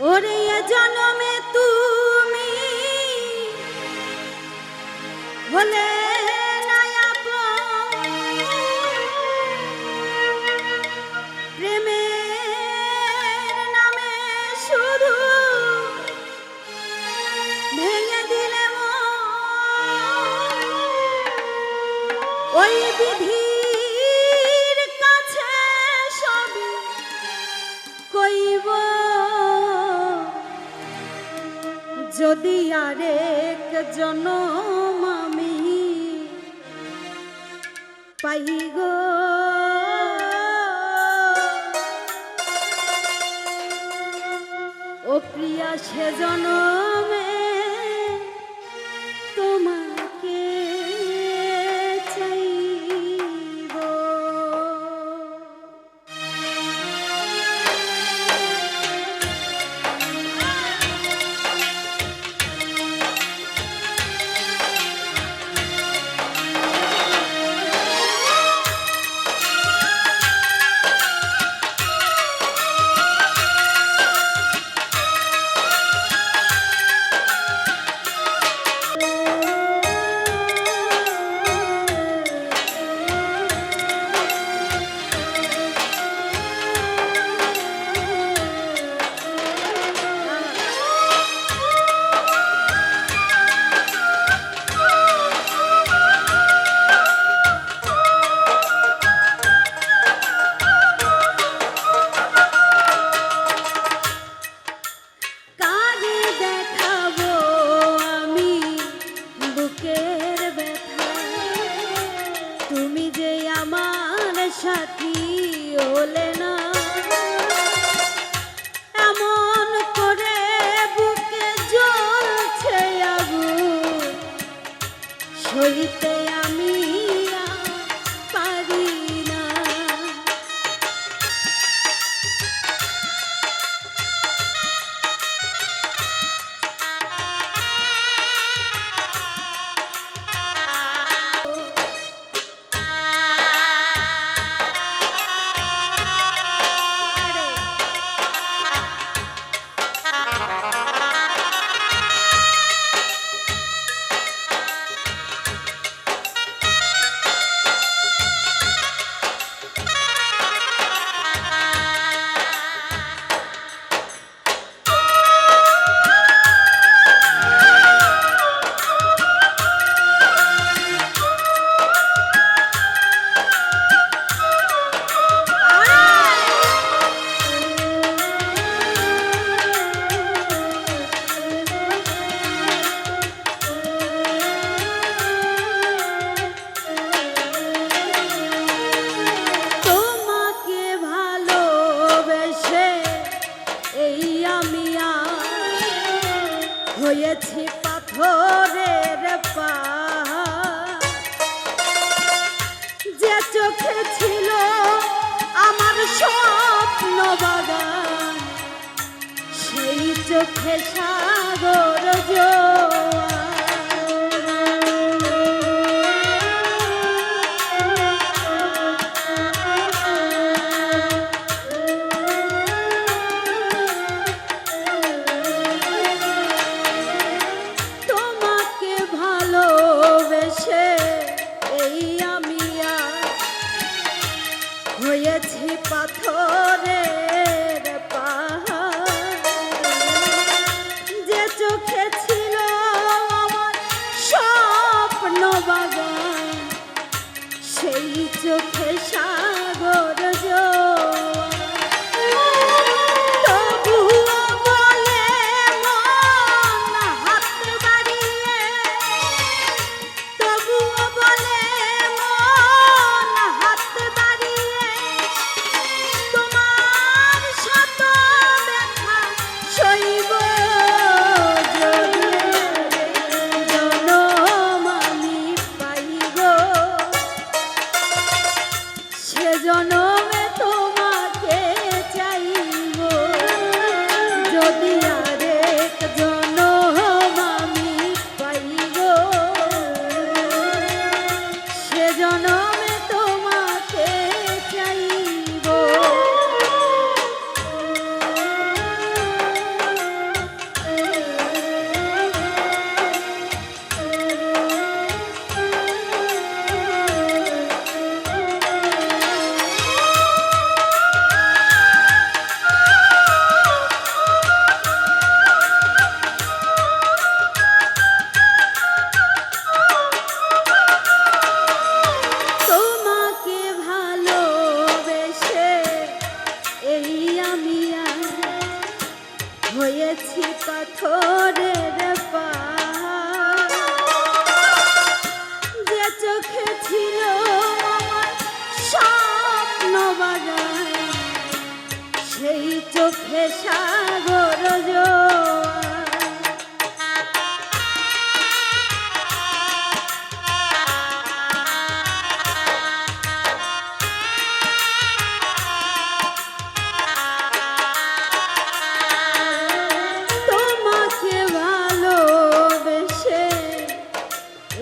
ওরে জনমে তুমি হলে যদি আরেক জনম আমি পাই গো। ও প্রিয়া সে জনমে হয়েছি পাথরের পা যে চোখে ছিল আমার স্বপ্ন বাগান সেই চোখে সাগর জোয়ার।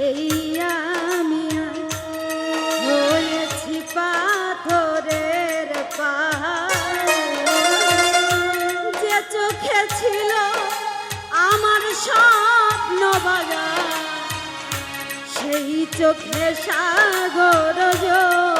এই আমি হয়েছি পাথরের পাহাড় যে চোখে ছিল আমার স্বপ্ন বাগান, সেই চোখে সাগর জোয়ার।